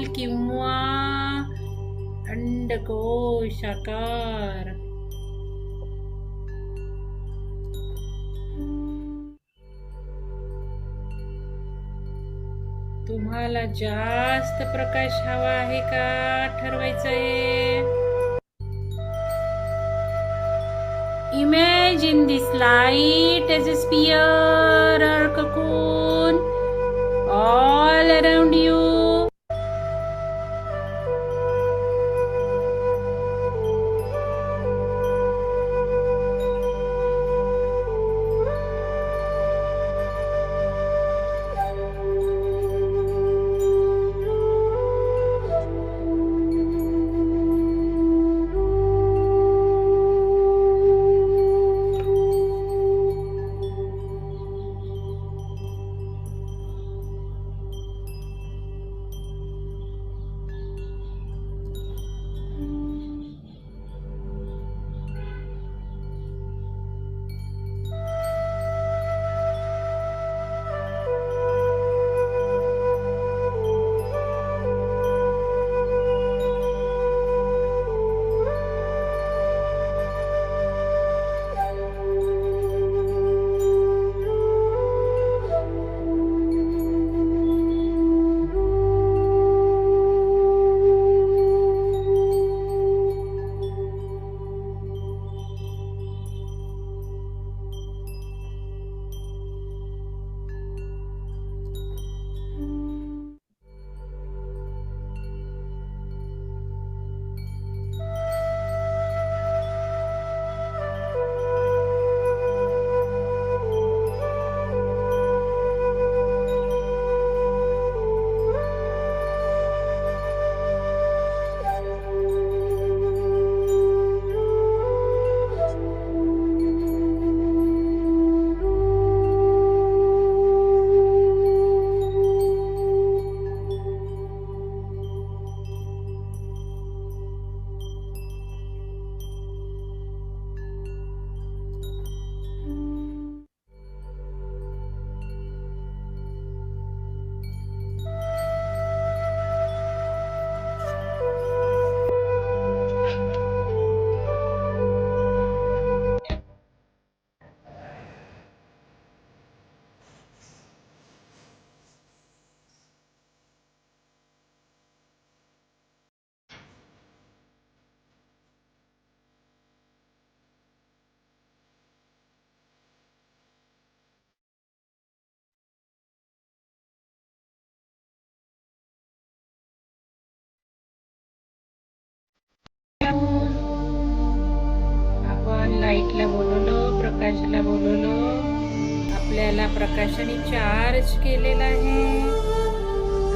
गोल किंवा अंडकोशाकार तुम्हाला जास्त प्रकाश हवा आहे का? ठरवायचंय image in this light as a sphere cocoon all around you प्रकाशाला बोलवलं. आपल्याला प्रकाशाने चार्ज केलेला आहे.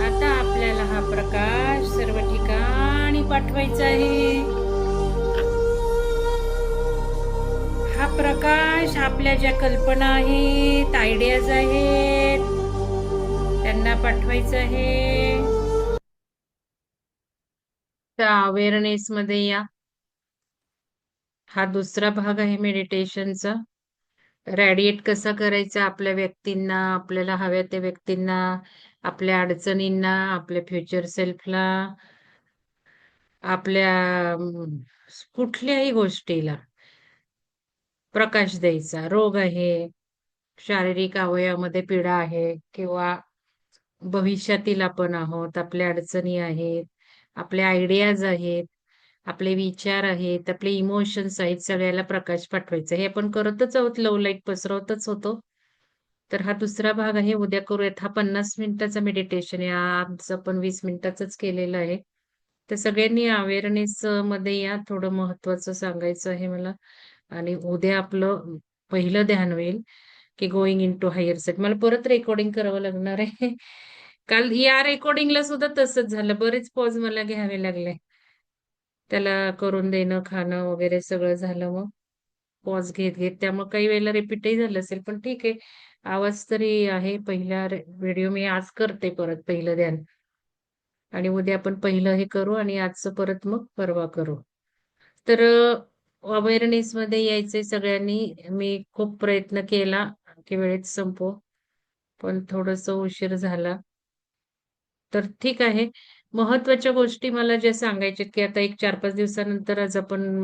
आता आपल्याला हा प्रकाश सर्व ठिकाणी पाठवायचा आहे. हा प्रकाश आपल्या ज्या कल्पना आहेत आयडियाज आहेत त्यांना पाठवायचं आहे. त्या अवेअरनेस मध्ये या. हा दुसरा भाग आहे मेडिटेशनचा रॅडिएट कसा करायचा आपल्या व्यक्तींना आपल्याला हव्या त्या व्यक्तींना आपल्या अडचणींना आपल्या फ्युचर सेल्फला आपल्या कुठल्याही गोष्टीला. प्रकाश द्यायचा. रोग आहे शारीरिक अवयवामध्ये पीडा आहे किंवा भविष्यातील आपण आहोत आपल्या अडचणी आहेत आपल्या आयडियाज आहेत आपले विचार आहेत आपले इमोशन्स आहेत सगळ्याला प्रकाश पाठवायचा. हे आपण करतच आहोत. लव लाइट पसरवतच होतो. तर हा दुसरा भाग आहे. उद्या करूयात. हा पन्नास मिनिटाचा मेडिटेशन आहे. आज आपण वीस मिनिटाचंच केलेलं आहे. तर सगळ्यांनी अवेअरनेस मध्ये या. थोडं महत्वाचं सांगायचं आहे मला. आणि उद्या आपलं पहिलं ध्यान होईल की going into higher set मला परत रेकॉर्डिंग करावं लागणार आहे. काल या रेकॉर्डिंगला सुद्धा तसंच झालं. बरेच पॉज मला घ्यावे लागले. त्याला करून देणं खाणं वगैरे सगळं झालं मग. पॉज घेत घेत. त्यामुळे काही वेळेला रिपीटही झालं असेल पण ठीक आहे. आवाज तरी आहे. पहिला व्हिडिओ मी आज करते परत पहिलं ध्यान. आणि उद्या आपण पहिलं हे करू आणि आजचं परत मग परवा करू. तर अवेअरनेस मध्ये यायचे सगळ्यांनी. मी खूप प्रयत्न केला की वेळेत संपो पण थोडस उशीर झाला. तर ठीक आहे. महत्त्वाच्या गोष्टी मला ज्या सांगायच्या की आता एक चार पाच दिवसानंतर आज आपण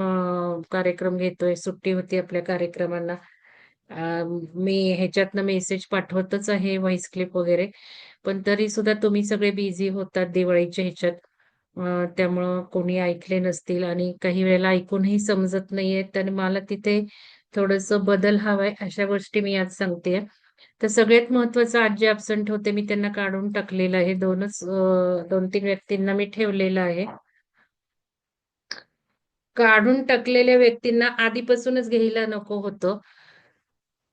कार्यक्रम घेतोय. सुट्टी होती आपल्या कार्यक्रमांना मी ह्याच्यातनं मेसेज पाठवतच आहे व्हॉइस क्लिप वगैरे. पण तरी सुद्धा तुम्ही सगळे बिझी होतात दिवाळीच्या ह्याच्यात. त्यामुळं कोणी ऐकले नसतील आणि काही वेळेला ऐकूनही समजत नाहीये तर मला तिथे थोडस बदल हवाय अशा गोष्टी मी आज सांगते तर सगळ्यात महत्वाचं आज जे अब्सेंट होते मी त्यांना काढून टाकलेलं आहे. दोनच दोन तीन व्यक्तींना मी ठेवलेलं आहे. काढून टाकलेल्या व्यक्तींना आधीपासूनच घ्यायला नको होतं.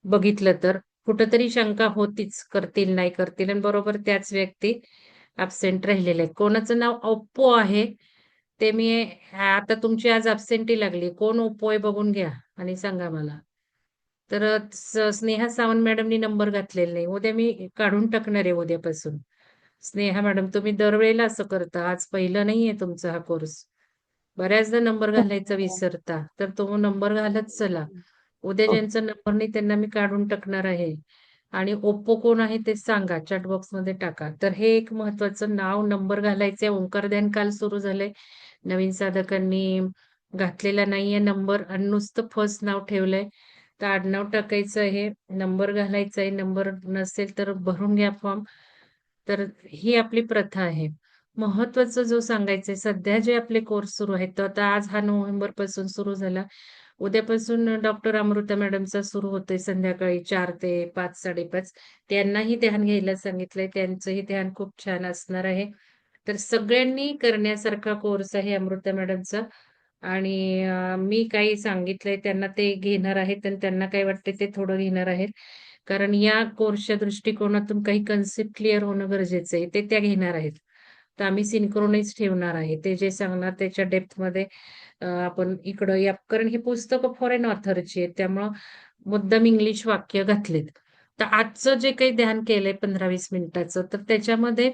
बघितलं तर. कुठंतरी शंका होतीच करतील नाही करतील. आणि बरोबर त्याच व्यक्ती अब्सेंट राहिलेले आहेत. कोणाचं नाव ओप्पो आहे ते मी आता तुमची आज अब्सेंटी लागली. कोण ओप्पो आहे बघून घ्या आणि सांगा मला. तर स्नेहा सावंत मॅडमनी नंबर घातलेला नाही. उद्या मी काढून टाकणार आहे उद्यापासून. स्नेहा मॅडम तुम्ही दरवेळेला असं करता. आज पहिलं नाहीये तुमचा हा कोर्स. बऱ्याचदा नंबर घालायचा विसरता. तर तो नंबर घालत चला. उद्या हो. ज्यांचा नंबर नाही त्यांना मी काढून टाकणार आहे. आणि ओप्पो कोण आहे ते सांगा. चॅटबॉक्समध्ये टाका. तर हे एक महत्वाचं नाव नंबर घालायचे ओंकार ध्यान काल सुरू झालंय. नवीन साधकांनी घातलेला नाहीये नंबर. आणि नुसतं फर्स्ट नाव ठेवलंय. तर आडनाव टाकायचं आहे नंबर घालायचा आहे नंबर नसेल तर भरून घ्या फॉर्म तर ही आपली प्रथा आहे. महत्वाचं जो सांगायचंय सध्या जे आपले कोर्स सुरू आहेत तो आता आज हा नोव्हेंबरपासून सुरू झाला. उद्यापासून डॉक्टर अमृता मॅडमचा सुरू होतोय संध्याकाळी चार ते पाच साडेपाच. त्यांनाही ध्यान घ्यायला सांगितलंय त्यांचंही ध्यान खूप छान असणार आहे. तर सगळ्यांनी करण्यासारखा कोर्स आहे अमृता मॅडमचा आणि मी काही सांगितलंय त्यांना ते घेणार आहेत आणि त्यांना काय वाटते ते थोडं घेणार आहेत. कारण या कोर्सच्या दृष्टिकोनातून काही कन्सेप्ट क्लिअर होणं गरजेचं आहे. ते त्या घेणार आहेत. तर आम्ही सिंक्रोनाइज ठेवणार आहे. ते जे सांगणार त्याच्या डेप्थमध्ये आपण इकडं या कारण हे पुस्तकं फॉरेन ऑथरची आहेत. त्यामुळं मुद्दाम इंग्लिश वाक्य घातलेत. तर आजचं जे काही ध्यान केलंय पंधरा वीस मिनिटाचं तर त्याच्यामध्ये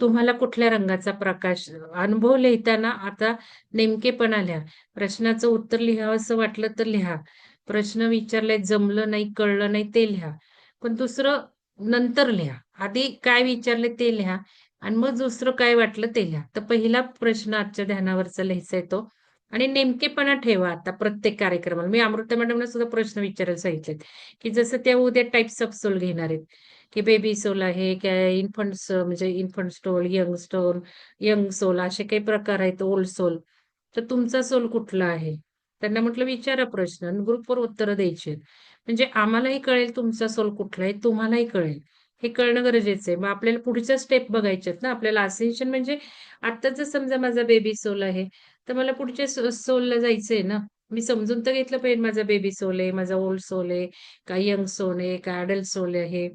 तुम्हाला कुठल्या रंगाचा प्रकाश अनुभव लिहिताना आता नेमकेपणा लिहा प्रश्नाचं उत्तर लिहावं असं वाटलं तर लिहा. प्रश्न विचारले जमलं नाही कळलं नाही ते लिहा. पण दुसरं नंतर लिहा. आधी काय विचारले ते लिहा. आणि मग दुसरं काय वाटलं ते लिहा. तर पहिला प्रश्न आजच्या ध्यानावरचा लिहायचा येतो आणि नेमकेपणा ठेवा आता प्रत्येक कार्यक्रमाला. मी अमृता मॅडमला सुद्धा प्रश्न विचारायला सांगितलेत. की जसं त्या उद्या टाईप्स ऑफ सोल घेणार आहेत. की बेबी सोल आहे काय इन्फंट म्हणजे infant stole young stole young soul असे काही प्रकार आहेत ओल्ड सोल तर तुमचा सोल कुठला आहे? त्यांना म्हटलं विचारा प्रश्न ग्रुपवर उत्तरं द्यायची. म्हणजे आम्हालाही कळेल तुमचा सोल कुठला आहे तुम्हालाही कळेल. हे कळणं गरजेचं आहे. मग आपल्याला पुढच्या स्टेप बघायच्यात ना? आपल्याला असेन्शन म्हणजे आता जर समजा माझा बेबी सोल आहे तर मला पुढच्या सोलला जायचंय ना? मी समजून तर घेतलं पाहिजे माझा बेबी सोल आहे माझा ओल्ड सोल आहे का यंग सोल आहे का अडल्ट सोल आहे.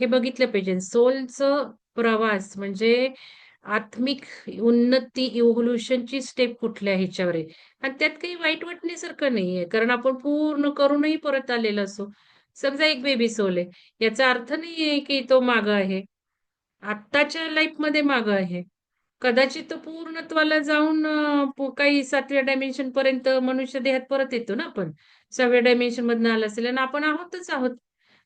हे बघितलं पाहिजे. सोलचं प्रवास म्हणजे आत्मिक उन्नती इव्होल्युशनची स्टेप कुठल्या ह्याच्यावर आहे. आणि त्यात काही वाईट वाटण्यासारखं नाहीये कारण आपण पूर्ण करूनही परत आलेलो असो. समजा एक बेबी सोल आहे. याचा अर्थ नाहीये की तो माग आहे. आत्ताच्या लाईफमध्ये माग आहे. कदाचित तो पूर्णत्वाला जाऊन काही सातव्या डायमेन्शन पर्यंत मनुष्य देहात परत येतो ना आपण. सहाव्या डायमेन्शन मधनं आला असेल आणि आपण आहोतच आहोत.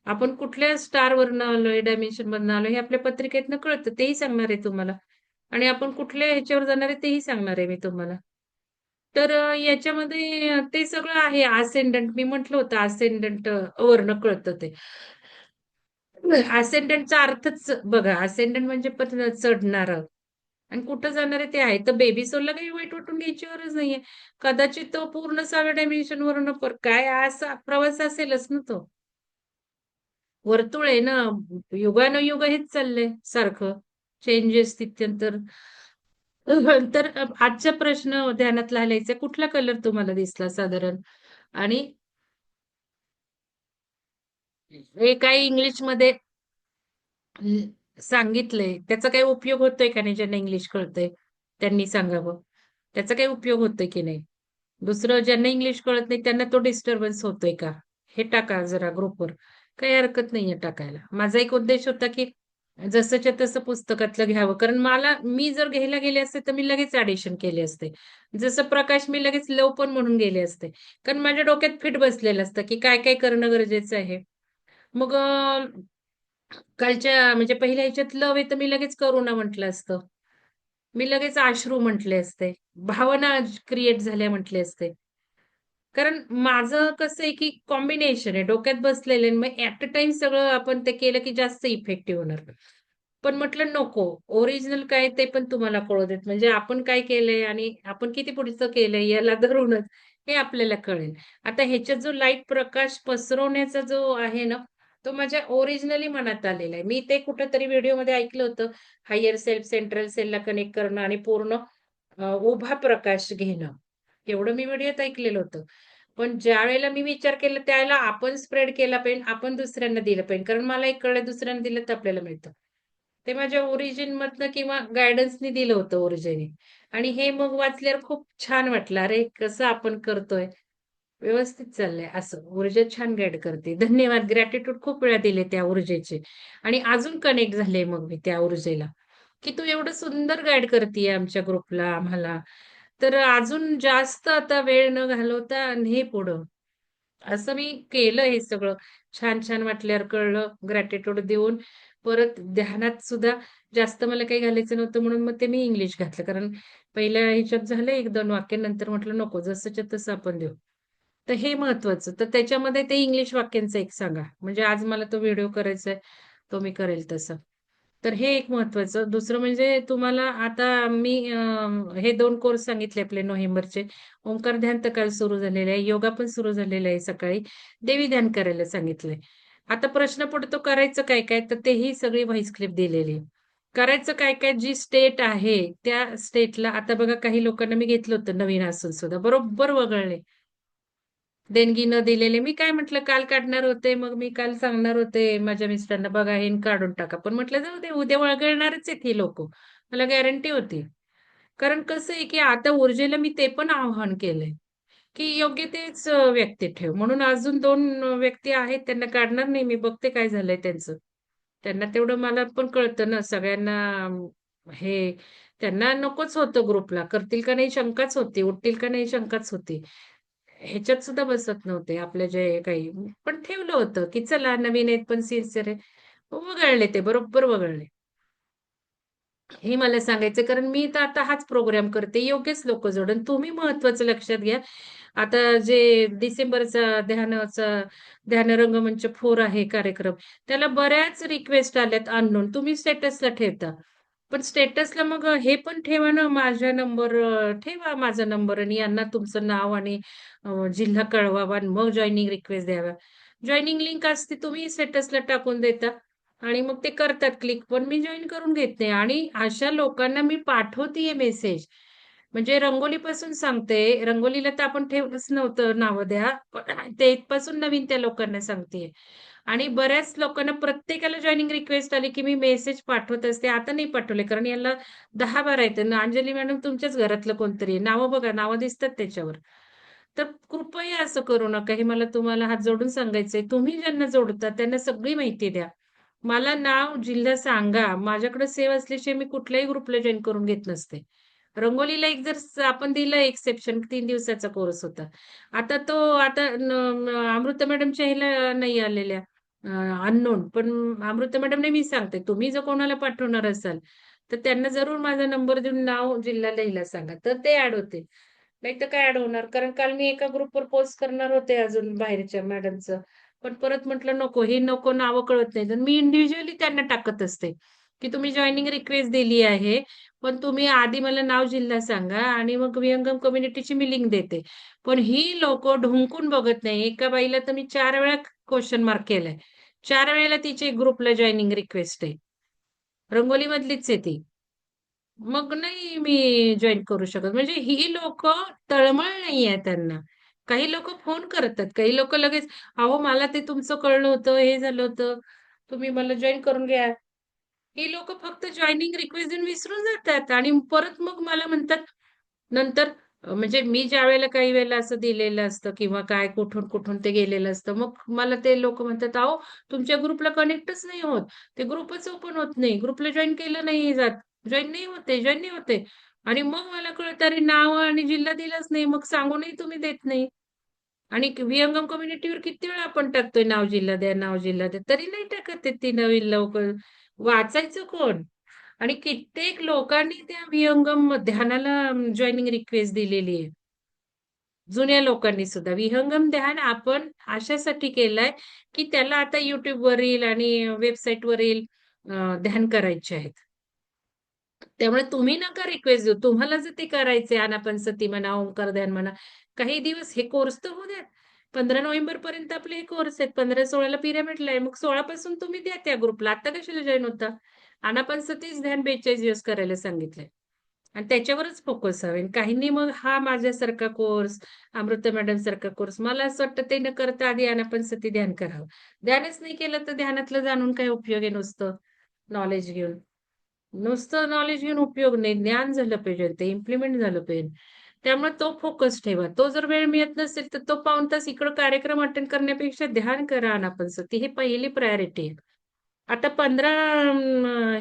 आपण कुठल्या स्टारवरनं आलोय डायमेन्शन मधनं आलोय हे आपल्या पत्रिकेतनं कळतं तेही सांगणार आहे तुम्हाला. आणि आपण कुठल्या ह्याच्यावर जाणार आहे तेही सांगणार आहे मी तुम्हाला. तर याच्यामध्ये ते सगळं आहे असेंडंट मी म्हटलं होतं असेंडंट वर्ण कळतं ते. असेंडंटचा अर्थच बघा असेंडंट म्हणजे पण चढणार. आणि कुठं जाणार आहे ते आहे. तर बेबी सोलला काही वाईट वाटून घ्यायची गरज नाहीये. कदाचित तो पूर्ण सहाव्या डायमेन्शन वरून पर काय असा प्रवास असेलच ना तो. वर्तुळ आहे ना युगानुयुग हेच चाललंय सारखं. चेंजेस तिथ्यंतर. तर आजचा प्रश्न ध्यानात लिहायचा कुठला कलर तुम्हाला दिसला साधारण? आणि हे काही इंग्लिशमध्ये सांगितलंय. त्याचा काही उपयोग होतोय का नाही ज्यांना इंग्लिश कळतंय त्यांनी सांगावं. त्याचा काही उपयोग होतोय की नाही? दुसरं ज्यांना इंग्लिश कळत नाही त्यांना तो डिस्टर्बन्स होतोय का? हे टाका जरा ग्रुपवर काही हरकत नाहीये टाकायला. माझा एक उद्देश होता की जसंच्या तसं पुस्तकातलं घ्यावं. कारण मला मी जर घ्यायला गेले असते तर मी लगेच ऍडिशन केले असते. जसं प्रकाश मी लगेच लव पण म्हणून गेले असते. कारण माझ्या डोक्यात फिट बसलेलं असतं की काय काय करणं गरजेचं आहे. मग कालच्या म्हणजे पहिल्या ह्याच्यात लव आहे तर मी लगेच करोना म्हटलं असतं. मी लगेच अश्रू म्हटले असते. भावना क्रिएट झाल्या म्हटले असते. कारण माझं कसं आहे, की कॉम्बिनेशन आहे. डोक्यात बसलेलं आहे. मग ऍट अ टाईम सगळं आपण ते केलं, की जास्त इफेक्टिव्ह होणार. पण म्हटलं नको. ओरिजिनल काय ते पण तुम्हाला कळू देत. म्हणजे आपण काय केलंय आणि आपण किती पुढचं केलंय याला धरूनच हे आपल्याला कळेल. आता ह्याच्यात जो लाइट प्रकाश पसरवण्याचा जो आहे ना, तो माझ्या ओरिजिनली मनात आलेला आहे. मी ते कुठंतरी व्हिडिओमध्ये ऐकलं होतं. हायर सेल्फ, सेंट्रल सेलला कनेक्ट करणं आणि पूर्ण उभा प्रकाश घेणं. एवढं मी व्हिडिओत ऐकलेलं होतं. पण ज्या वेळेला मी विचार केला त्यावेळेला आपण स्प्रेड केला पाहिजे, आपण दुसऱ्यांना दिलं पाहिजे. कारण मला एक कळलं दुसऱ्यांना दिलं तर आपल्याला मिळतं. ते माझ्या ओरिजिन मधनं किंवा गायडन्सनी दिलं होतं ओरिजिनी आणि हे मग वाचल्यावर खूप छान वाटलं. अरे, कसं आपण करतोय, व्यवस्थित चाललंय असं. ऊर्जा छान गाईड करते. धन्यवाद. ग्रॅटिट्यूड खूप वेळा दिले त्या ऊर्जेचे आणि अजून कनेक्ट झाले मग मी त्या ऊर्जेला, की तू एवढं सुंदर गाईड करतीये आमच्या ग्रुपला, आम्हाला. तर अजून जास्त आता वेळ न घालवता हे पुढं. असं मी केलं हे सगळं. छान-छान वाटल्यावर कळलं, ग्रॅटिट्यूड देऊन परत ध्यानात सुद्धा जास्त मला काही घालायचं नव्हतं म्हणून मग ते मी इंग्लिश घातलं. कारण पहिल्या हिच्यात झालं 1-2 वाक्य नंतर म्हटलं नको जसंच्या तसं आपण देऊ. तर हे महत्वाचं. तर त्याच्यामध्ये ते इंग्लिश वाक्यांचं एक सांगा. म्हणजे आज मला तो व्हिडिओ करायचा आहे, तो मी करेल तसं. तर हे एक महत्वाचं. दुसरं म्हणजे तुम्हाला आता मी हे दोन कोर्स सांगितले आपले नोव्हेंबरचे. ओंकार ध्यान तर काल सुरू झालेले आहे. योगा पण सुरू झालेला आहे सकाळी. देवी ध्यान करायला सांगितलंय. आता प्रश्न पडतो करायचं काय-काय? तर तेही सगळी व्हॉइस क्लिप दिलेली आहे. करायचं काय-काय? जी स्टेट आहे त्या स्टेटला आता बघा काही लोकांना मी घेतलं होतं नवीन असून सुद्धा बरोबर वगळले. देणगी न दिलेले. मी काय म्हटलं काल काढणार होते, मग मी काल सांगणार होते माझ्या मिस्टरांना, "बघा हे काढून टाका." पण म्हटलं जाऊ दे उद्या वळगळणारच आहेत ही लोक मला गॅरंटी होती. कारण कसं आहे, की आता ऊर्जेला मी ते पण आवाहन केलंय, की योग्य तेच व्यक्ती ठेव. म्हणून अजून दोन व्यक्ती आहेत त्यांना काढणार नाही मी बघते काय झालंय त्यांचं. त्यांना तेवढं मला पण कळतं ना सगळ्यांना हे त्यांना नकोच होतं ग्रुपला. करतील का नाही शंकाच होती, उठतील का नाही शंकाच होती. ह्याच्यात सुद्धा बसत नव्हते आपले जे काही पण ठेवलं होतं, की चला नवीन आहेत पण सिन्सिअर आहे. वगळले ते बरोबर वगळले. हे मला सांगायचं कारण मी तर आता हाच प्रोग्राम करते. योग्यच लोक जोडून तुम्ही महत्त्वाचं लक्षात घ्या. आता जे डिसेंबरचा ध्यानाचा ध्यान रंगमंच फोर आहे कार्यक्रम. त्याला बऱ्याच रिक्वेस्ट आल्यात अननोन. तुम्ही स्टेटसला ठेवता. पण स्टेटसला मग हे पण ठेवा ना माझा नंबर ठेवा माझा नंबर आणि यांना तुमचं नाव आणि अ, जिल्हा कळवावा आणि मग जॉइनिंग रिक्वेस्ट द्यावा. जॉइनिंग लिंक असते तुम्ही स्टेटसला टाकून देता. आणि मग ते करतात क्लिक, पण मी जॉईन करून घेत नाही आणि अशा लोकांना मी पाठवतेय मेसेज. म्हणजे रंगोलीपासून सांगते, रंगोलीला तर आपण ठेवलंच नव्हतं नावं द्या. पण ते इथपासून नवीन त्या लोकांना सांगतेय. आणि बऱ्याच लोकांना प्रत्येकाला जॉइनिंग रिक्वेस्ट आली, की मी मेसेज पाठवत असते. आता नाही पाठवले कारण याला दहा बारा येते ना अंजली मॅडम तुमच्याच घरातलं कोणतरी आहे. नावं बघा, नावं दिसतात त्याच्यावर. तर कृपया असं करू नका. हे मला तुम्हाला हात जोडून सांगायचंय. तुम्ही ज्यांना जोडता त्यांना सगळी माहिती द्या. मला नाव, जिल्हा सांगा. माझ्याकडे सेव्ह असल्याशिवाय मी कुठल्याही ग्रुपला जॉईन करून घेत नसते. रंगोलीला एक जर आपण दिलं एक्सेप्शन तीन दिवसाचा कोर्स होता. आता तो आता अमृता मॅडमच्या ह्याला नाही आलेल्या अननोन. पण अमृता नाही मी सांगते, तुम्ही जर कोणाला पाठवणार असाल, तर त्यांना जरूर माझा नंबर देऊन नाव, जिल्हा लिहिला सांगा. तर ते अॅड होते नाही तर काय ऍड होणार? कारण काल मी एका ग्रुपवर पोस्ट करणार होते अजून बाहेरच्या मॅडमचं. पण परत म्हटलं नको, हे नको नावं कळत नाही मी इंडिव्हिज्युअली त्यांना टाकत असते, की तुम्ही जॉइनिंग रिक्वेस्ट दिली आहे. पण तुम्ही आधी मला नाव, जिल्हा सांगा आणि मग विहंगम कम्युनिटीची मी लिंक देते. पण ही लोक ढुंकून बघत नाही. एका बाईला तर मी चार वेळा क्वेश्चन मार्क केलाय. चार वेळेला तिचे ग्रुपला जॉईनिंग रिक्वेस्ट आहे. रंगोली मधलीच आहे ती. मग नाही मी जॉईन करू शकत. म्हणजे ही लोक तळमळ नाहीये त्यांना. काही लोक फोन करतात. काही लोक लगेच, "अहो मला ते तुमचं कळलं होतं, हे झालं होतं. तुम्ही मला जॉईन करून घ्या." ही लोक फक्त जॉईनिंग रिक्वेस्ट देऊन विसरून जातात आणि परत मग मला म्हणतात नंतर म्हणजे मी ज्या वेळेला काही वेळेला असं दिलेलं असतं किंवा काय कुठून-कुठून ते गेलेलं असतं. मग मला ते लोक म्हणतात, "अहो तुमच्या ग्रुपला कनेक्टच नाही होत. ते ग्रुपच ओपन होत नाही. ग्रुपला जॉईन केलं नाही जात. जॉईन नाही होते, जॉईन नाही होते." आणि मग मला कळतं अरे नाव आणि जिल्हा दिलाच नाही. मग सांगूनही तुम्ही देत नाही. आणि विहंगम कम्युनिटीवर किती वेळा आपण टाकतोय नाव, जिल्हा द्या, नाव, जिल्हा द्या. तरी नाही टाकत ते ती नवीन लवकर वाचायचं कोण? आणि कित्येक लोकांनी त्या विहंगम ध्यानाला जॉईनिंग रिक्वेस्ट दिलेली आहे. जुन्या लोकांनी सुद्धा. विहंगम ध्यान आपण अशासाठी केलंय, की त्याला आता YouTubeवरील आणि वेबसाईटवरील वरील ध्यान करायचे आहेत. त्यामुळे तुम्ही नका रिक्वेस्ट देऊ. तुम्हाला जर ते करायचे अनापन सती म्हणा, ओंकार ध्यान म्हणा, काही दिवस हे कोर्स तर होऊ द्यात. पंधरा नोव्हेंबर पर्यंत आपले हे कोर्स आहेत. 15-16ला पिरॅमिडला आहे. मग 16 पासून तुम्ही द्या त्या ग्रुपला. आता कशाला जॉईन होता? आनापानसतीच ध्यान 42 दिवस करायला सांगितलंय. आणि त्याच्यावरच फोकस हवे. काहींनी मग हा माझ्यासारखा कोर्स, अमृत मॅडम सारखा कोर्स मला असं वाटतं ते न करता आधी आनापानसती ध्यान करावं. ध्यानच नाही केलं तर ध्यानातलं जाणून काय उपयोग आहे नुसतं नॉलेज घेऊन. नुसतं नॉलेज घेऊन उपयोग नाही. ज्ञान झालं पाहिजे. ते इम्प्लिमेंट झालं पाहिजे. त्यामुळे तो फोकस ठेवा. तो जर वेळ मिळत नसेल तर तो पाऊण तास इकडं कार्यक्रम अटेंड करण्यापेक्षा ध्यान करा आनापानसती. ही पहिली प्रायोरिटी आहे. आता पंधरा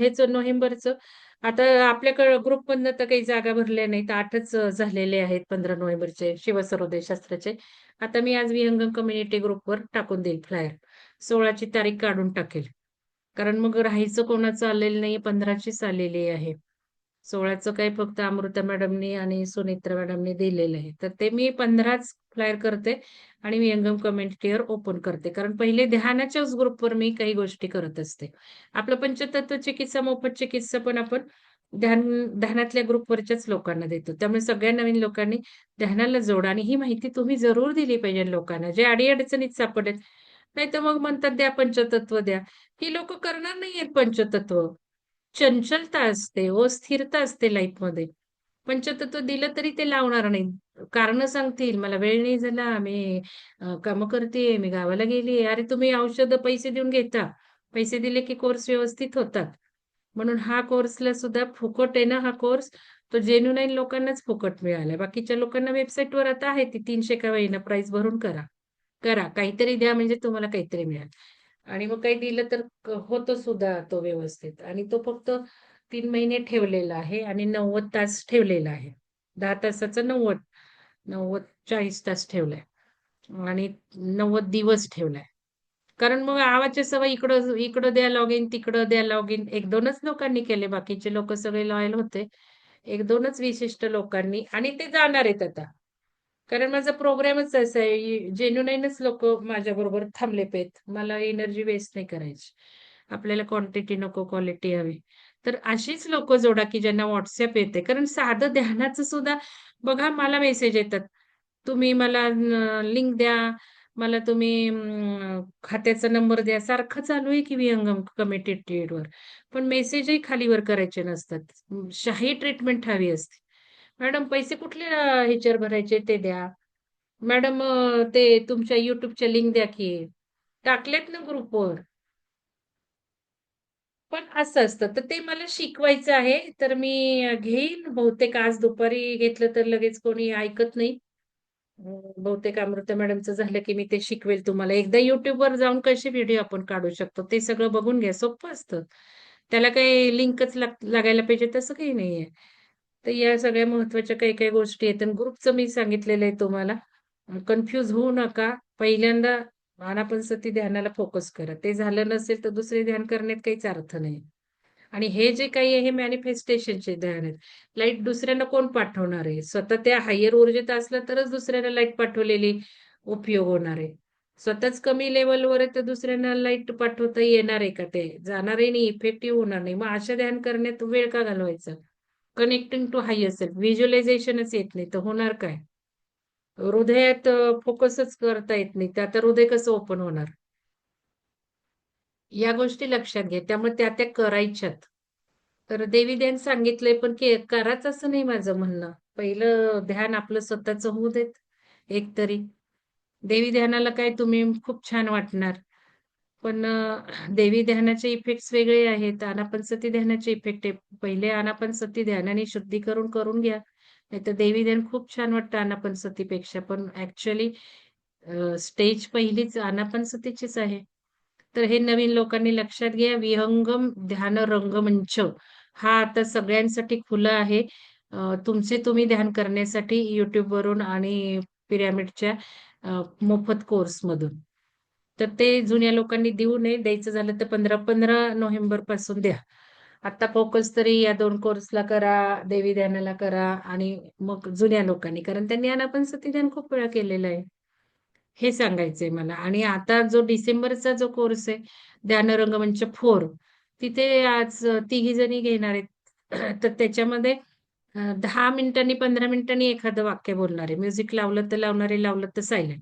हेच नोव्हेंबरचं आता आपल्याकडं ग्रुपमधनं तर काही जागा भरल्या नाहीत. आठच झालेले आहेत 15 नोव्हेंबरचे शिवसरोदय शास्त्राचे. आता मी आज विहंगम कम्युनिटी ग्रुपवर टाकून देईल फ्लायर. 16ची तारीख काढून टाकेल. कारण मग राहायचं कोणाचं आलेलं नाही 15चीच आलेली आहे. 16चं काही फक्त अमृता मॅडमनी आणि सुनित्रा मॅडमनी दिलेलं आहे. तर ते मी 15च फ्लायर करते आणि विहंगम कम्युनिटीवर ओपन करते. कारण पहिले ध्यानाच्याच ग्रुपवर मी काही गोष्टी करत असते. आपलं पंचतत्व चिकित्सा, मोफत चिकित्सा पण आपण ध्यान ध्यानातल्या ग्रुपवरच्याच लोकांना देतो. त्यामुळे सगळ्या नवीन लोकांनी ध्यानाला जोडा आणि ही माहिती तुम्ही जरूर दिली पाहिजे लोकांना, जे अडीअडचणीत सापडत नाही तर मग म्हणतात द्या पंचतत्व द्या. ही लोक करणार नाहीयेत पंचतत्व. चंचलता असते, अस्थिरता असते लाईफमध्ये. पंचतत्व दिलं तरी ते लावणार नाही कारण सांगतील, "मला वेळ नाही झाला, मी काम करते मी गावाला गेली अरे तुम्ही औषध पैसे देऊन घेता. पैसे दिले की कोर्स व्यवस्थित होतात. म्हणून हा कोर्सला सुद्धा फुकट आहे ना हा कोर्स, तो जेन्युनाईन लोकांनाच फुकट मिळाला बाकीच्या लोकांना वेबसाईटवर आता आहे ती तीनशे का होईना प्राइस भरून करा. करा. काहीतरी द्या म्हणजे तुम्हाला काहीतरी मिळेल. आणि मग काही दिलं तर होतो होतं सुद्धा तो व्यवस्थित आणि तो फक्त तीन महिने ठेवलेला आहे आणि 90 तास ठेवलेला आहे. दहा तासाचं 90 90 40 तास ठेवलाय आणि 90 दिवस ठेवलाय. कारण मग आवाजच्या सवय इकडं इकडं द्या लॉग इन तिकडं द्या लॉग इन एक दोनच लोकांनी केले. बाकीचे लोक सगळे लॉयल होते. 1-2च विशिष्ट लोकांनी आणि ते जाणार आहेत आता. कारण माझा प्रोग्रामच असा आहे, जेन्युइनच लोक माझ्याबरोबर थांबले पाहिजेत. मला एनर्जी वेस्ट नाही करायची. आपल्याला क्वांटिटी नको, क्वालिटी हवी. तर अशीच लोक जोडा, की ज्यांना व्हॉट्सअप येते. कारण साधं ध्यानाचं सुद्धा बघा मला मेसेज येतात. तुम्ही मला लिंक द्या, मला तुम्ही खात्याचा नंबर द्या. सारखं चालू आहे की विहंगम कमिटेड वर पण मेसेजही खालीवर करायचे नसतात. शाही ट्रीटमेंट हवी असते. मॅडम पैसे कुठल्या ह्याच्यावर भरायचे ते द्या. मॅडम ते तुमच्या युट्यूबच्या लिंक द्या की. टाकलेत ना ग्रुपवर. पण असं असतं. तर ते मला शिकवायचं आहे. तर मी घेईन बहुतेक आज दुपारी घेतलं तर लगेच कोणी ऐकत नाही. बहुतेक अमृता मॅडमचं झालं की मी ते शिकवेल तुम्हाला. एकदा युट्यूबवर जाऊन कसे व्हिडिओ आपण काढू शकतो ते सगळं बघून घ्या. सोपं असतं. त्याला काही लिंकच लागायला पाहिजे तसं काही नाहीये. तर या सगळ्या महत्त्वाच्या काही-काही गोष्टी आहेत आणि ग्रुपचं मी सांगितलेलं आहे तुम्हाला. कन्फ्यूज होऊ नका. पहिल्यांदा आनापानसती ध्यानाला फोकस करा. ते झालं नसेल तर दुसरे ध्यान करण्यात काहीच अर्थ नाही. आणि हे जे काही आहे हे मॅनिफेस्टेशनचे ध्यान आहेत. लाइट दुसऱ्यांना कोण पाठवणार आहे? स्वतः त्या हायर ऊर्जेत असलं तरच दुसऱ्यांना लाइट पाठवलेली उपयोग होणार आहे. स्वतःच कमी लेवलवर आहे तर दुसऱ्यांना लाइट पाठवता येणार आहे का ते? जाणारही नाही, इफेक्टिव्ह होणार नाही. मग अशा ध्यान करण्यात वेळ का घालवायचा? कनेक्टिंग टू हायर सेल्फ व्हिज्युअलायझेशनच येत नाही तर होणार काय? हृदयात फोकसच करता येत नाही. तर आता हृदय कसं ओपन होणार? या गोष्टी लक्षात घ्या. त्यामुळे त्या त्या करायच्यात. तर देवी ध्यान सांगितलंय पण की कराच असं नाही माझं म्हणणं. पहिलं ध्यान आपलं स्वतःचं होऊ देत एक तरी देवी ध्यानाला काय तुम्ही खूप छान वाटणार. पण देवी ध्यानाचे इफेक्ट्स वेगळे आहेत. अनापनसती ध्यानाचे इफेक्ट आहे. पहिले अनापनसती ध्यानाने शुद्धीकरण करून घ्या. नाहीतर देवी ध्यान खूप छान वाटतं अनापनसतीपेक्षा पण ऍक्च्युअली स्टेज पहिलीच अनापनसतीचीच आहे. तर हे नवीन लोकांनी लक्षात घ्या. विहंगम ध्यान रंगमंच हा आता सगळ्यांसाठी खुला आहे. तुमचे तुम्ही ध्यान करण्यासाठी युट्यूबवरून आणि पिरॅमिडच्या मोफत मोफत कोर्समधून. तर ते जुन्या लोकांनी देऊ नये. द्यायचं झालं तर पंधरा पंधरा नोव्हेंबरपासून द्या. आता फोकस तरी या दोन कोर्सला करा देवी ध्यानाला करा आणि मग जुन्या लोकांनी. कारण त्यांनी ज्ञानापन सतीध्यान खूप वेळा केलेलं आहे. हे सांगायचंय मला. आणि आता जो डिसेंबरचा जो कोर्स आहे ध्यान रंगमंच फोर तिथे आज तिघी जणी घेणार आहेत. तर त्याच्यामध्ये दहा मिनिटांनी पंधरा मिनिटांनी एखादं वाक्य बोलणार आहे. म्युझिक लावलं तर लावणारे लावलं तर सायलेंट.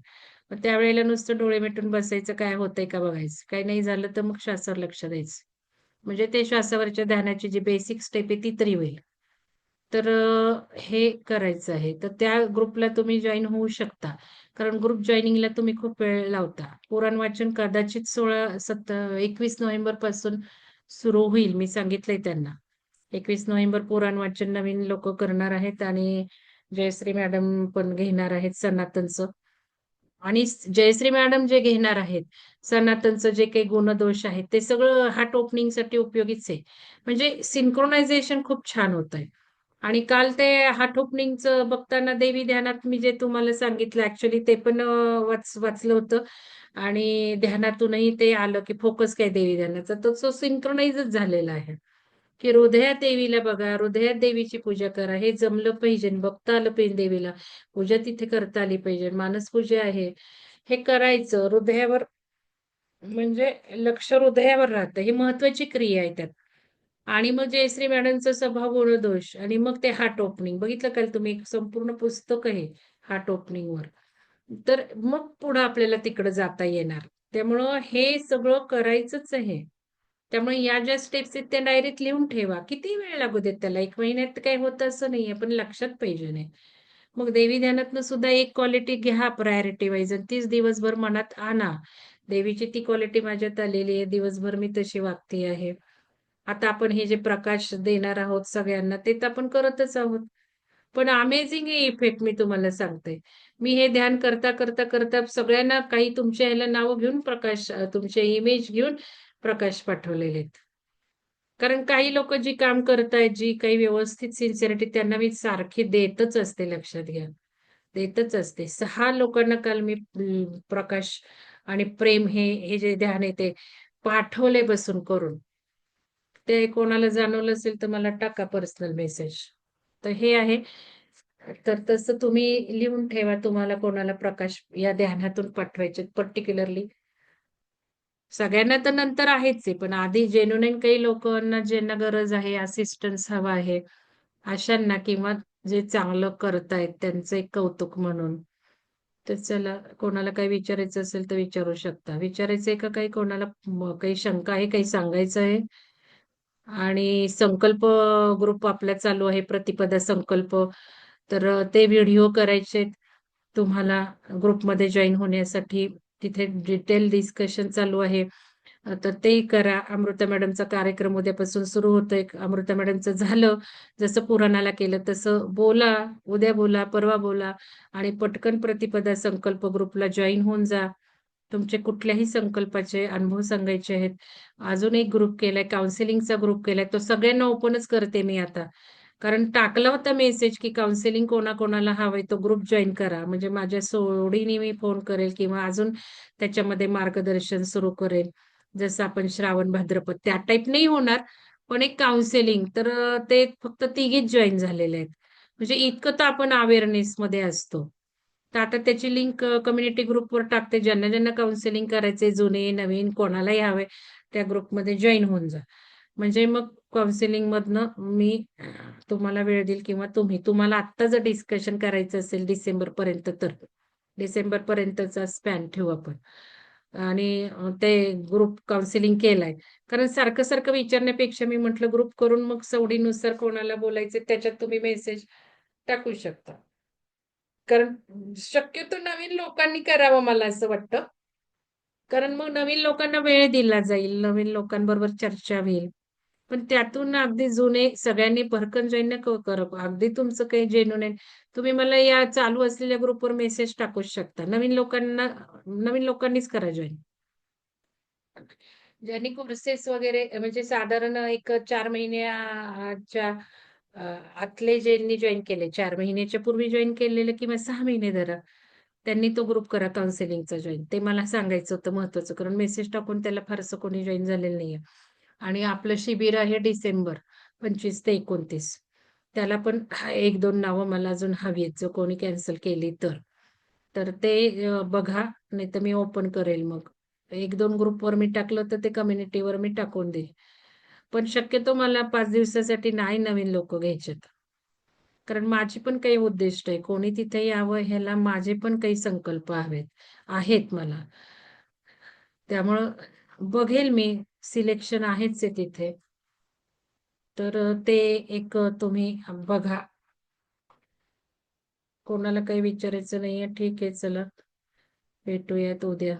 मग त्यावेळेला नुसतं डोळे मिटून बसायचं काय होतंय का बघायचं? काही नाही झालं तर मग श्वासावर लक्ष द्यायचं. म्हणजे ते श्वासावरच्या ध्यानाची जी बेसिक स्टेप आहे ती तरी होईल. तर हे करायचं आहे. तर त्या ग्रुपला तुम्ही जॉईन होऊ शकता. कारण ग्रुप जॉईनिंगला तुम्ही खूप वेळ लावता. पुराण वाचन कदाचित सोळा सत एकवीस नोव्हेंबरपासून सुरू होईल मी सांगितलंय त्यांना. एकवीस नोव्हेंबर पुराण वाचन नवीन लोक करणार आहेत आणि जयश्री मॅडम पण घेणार आहेत सनातनचं. आणि जयश्री मॅडम जे घेणार आहेत सनातनचं जे काही गुणदोष आहेत ते सगळं हार्ट ओपनिंगसाठी उपयोगीच आहे. म्हणजे सिंक्रोनायझेशन खूप छान होत आहे आणि काल ते हार्ट ओपनिंगचं बघताना देवी ध्यानात मी जे तुम्हाला सांगितलं ऍक्च्युली ते पण वाच वाचलं होतं. आणि ध्यानातूनही ते आलं की फोकस काय देवी ध्यानाचा? तर तो सिंक्रोनाइजच झालेला आहे. की हृदयात देवीला बघा हृदयात देवीची पूजा करा. हे जमलं पाहिजे बघता आलं पाहिजे देवीला. पूजा तिथे करता आली पाहिजे. मानस पूजा आहे. हे करायचं हृदयावर म्हणजे लक्ष हृदयावर राहतं. ही महत्वाची क्रिया आहे त्यात. आणि मग जयश्री मॅडमचा स्वभाव गुणदोष आणि मग ते हार्ट ओपनिंग बघितलं का तुम्ही? एक संपूर्ण पुस्तक आहे हार्ट ओपनिंगवर तर मग पुढं आपल्याला तिकडं जाता येणार. त्यामुळं हे सगळं करायचंच आहे. त्यामुळे या ज्या स्टेप्स आहेत त्या डायरीत लिहून ठेवा. किती वेळ लागू देत त्याला? एक महिन्यात काही होत असं नाहीये पण लक्षात पाहिजे नाही मग देवी ध्यानातनं सुद्धा एक क्वालिटी घ्या प्रायोरिटी वाईज आणि तीच दिवसभर मनात आणा. देवीची ती क्वालिटी माझ्यात आलेली आहे. दिवसभर मी तशी वागते आहे. आता आपण हे जे प्रकाश देणार आहोत सगळ्यांना ते तर आपण करतच आहोत. पण अमेझिंग इफेक्ट मी तुम्हाला सांगते. मी हे ध्यान करता करता करता सगळ्यांना काही तुमच्या ह्याला नाव घेऊन प्रकाश तुमचे इमेज घेऊन प्रकाश पाठवलेले आहेत. कारण काही लोक जी काम करतायत जी काही व्यवस्थित सिन्सिअरिटी त्यांना मी सारखी देतच असते लक्षात घ्या. देतच असते. सहा लोकांना काल मी प्रकाश आणि प्रेम हे हे जे ध्यान आहे ते पाठवले बसून करून. ते कोणाला जाणवलं असेल तर मला टाका पर्सनल मेसेज तर हे आहे. तर तसं तुम्ही लिहून ठेवा. तुम्हाला कोणाला प्रकाश या ध्यानातून पाठवायचे पर्टिक्युलरली सगळ्यांना तर नंतर आहेच आहे पण आधी जेन्युन काही लोकांना ज्यांना गरज आहे असिस्टन्स हवा आहे अशांना किंवा जे चांगलं करतायत त्यांचं एक कौतुक म्हणून. तर चला कोणाला काही विचारायचं असेल तर विचारू शकता. विचारायचं आहे का काही कोणाला? काही शंका आहे काही सांगायचं आहे? आणि संकल्प ग्रुप आपला चालू आहे प्रतिपदा संकल्प. तर ते व्हिडिओ करायचे तुम्हाला ग्रुपमध्ये जॉईन होण्यासाठी तिथे डिटेल डिस्कशन चालू आहे. तर ते करा. अमृता मॅडमचा कार्यक्रम उद्यापासून सुरू होतोय. अमृता मॅडमचं झालं. जसं पुराणाला केलं तसं बोला. उद्या बोला परवा बोला. आणि पटकन प्रतिपदा संकल्प ग्रुपला जॉईन होऊन जा. तुमचे कुठल्याही संकल्पाचे अनुभव सांगायचे आहेत. अजून एक ग्रुप केलाय काउन्सिलिंगचा ग्रुप केलाय. तो सगळ्यांना ओपनच करते मी आता. कारण टाकला होता मेसेज की काउन्सिलिंग कोणाकोणाला हवंय तो ग्रुप जॉईन करा. म्हणजे माझ्या सोडीने मी फोन करेल किंवा अजून त्याच्यामध्ये मार्गदर्शन सुरू करेल. जसं आपण श्रावण भाद्रपद त्या टाईप नाही होणार पण एक काउन्सिलिंग तर ते फक्त तिघीच जॉईन झालेले आहेत. म्हणजे इतकं तर आपण अवेअरनेस मध्ये असतो. तर आता त्याची लिंक कम्युनिटी ग्रुपवर टाकते. ज्यांना ज्यांना काउन्सिलिंग करायचे जुने नवीन कोणालाही हवे त्या ग्रुपमध्ये जॉईन होऊन जा. म्हणजे मग काउन्सिलिंग मधनं मी तुम्हाला वेळ देईल किंवा तुम्ही तुम्हाला आत्ता जर डिस्कशन करायचं असेल डिसेंबर पर्यंत तर. डिसेंबर पर्यंतचा स्पॅन ठेवू आपण. आणि ते ग्रुप काउन्सिलिंग केलाय. कारण सारखं सारखं विचारण्यापेक्षा मी म्हटलं ग्रुप करून मग सवडीनुसार कोणाला बोलायचे त्याच्यात तुम्ही मेसेज टाकू शकता. कारण शक्यतो नवीन लोकांनी करावं मला असं वाटतं. कारण मग नवीन लोकांना वेळ दिला जाईल नवीन लोकांबरोबर चर्चा होईल. पण त्यातून अगदी जुने सगळ्यांनी भरकन जॉईन न कर. अगदी तुमचं काही जेन्युन आहे. तुम्ही मला या चालू असलेल्या ग्रुपवर मेसेज टाकूच शकता. नवीन लोकांना नवीन लोकांनीच करा जॉईन ज्यांनी कोर्सेस वगैरे म्हणजे साधारण एक चार महिन्याच्या आतले ज्यांनी जॉईन केले चार महिन्याच्या पूर्वी जॉईन केलेलं किंवा सहा महिने धरा त्यांनी तो ग्रुप करा काउन्सिलिंगचा जॉईन ते मला सांगायचं होतं महत्वाचं कारण मेसेज टाकून त्याला फारसं कोणी जॉईन झालेलं नाहीये. आणि आपलं शिबिर आहे डिसेंबर पंचवीस ते एकोणतीस. त्याला पण एक दोन नावं मला अजून हवी आहेत जर कोणी कॅन्सल केली तर. तर ते बघा नाही तर मी ओपन करेल मग. एक दोन ग्रुपवर मी टाकलं तर ते कम्युनिटीवर मी टाकून देईल. पण शक्यतो मला पाच दिवसासाठी नाही नवीन लोक घ्यायचेत. कारण माझी पण काही उद्दिष्ट आहे. कोणी तिथे यावं ह्याला माझे पण काही संकल्प हवेत आहेत मला. त्यामुळं बघेल मी. सिलेक्शन आहेच आहे तिथे. तर ते एक तुम्ही बघा. कोणाला काही विचारायचं नाहीये. ठीक आहे चला. भेटूयात उद्या.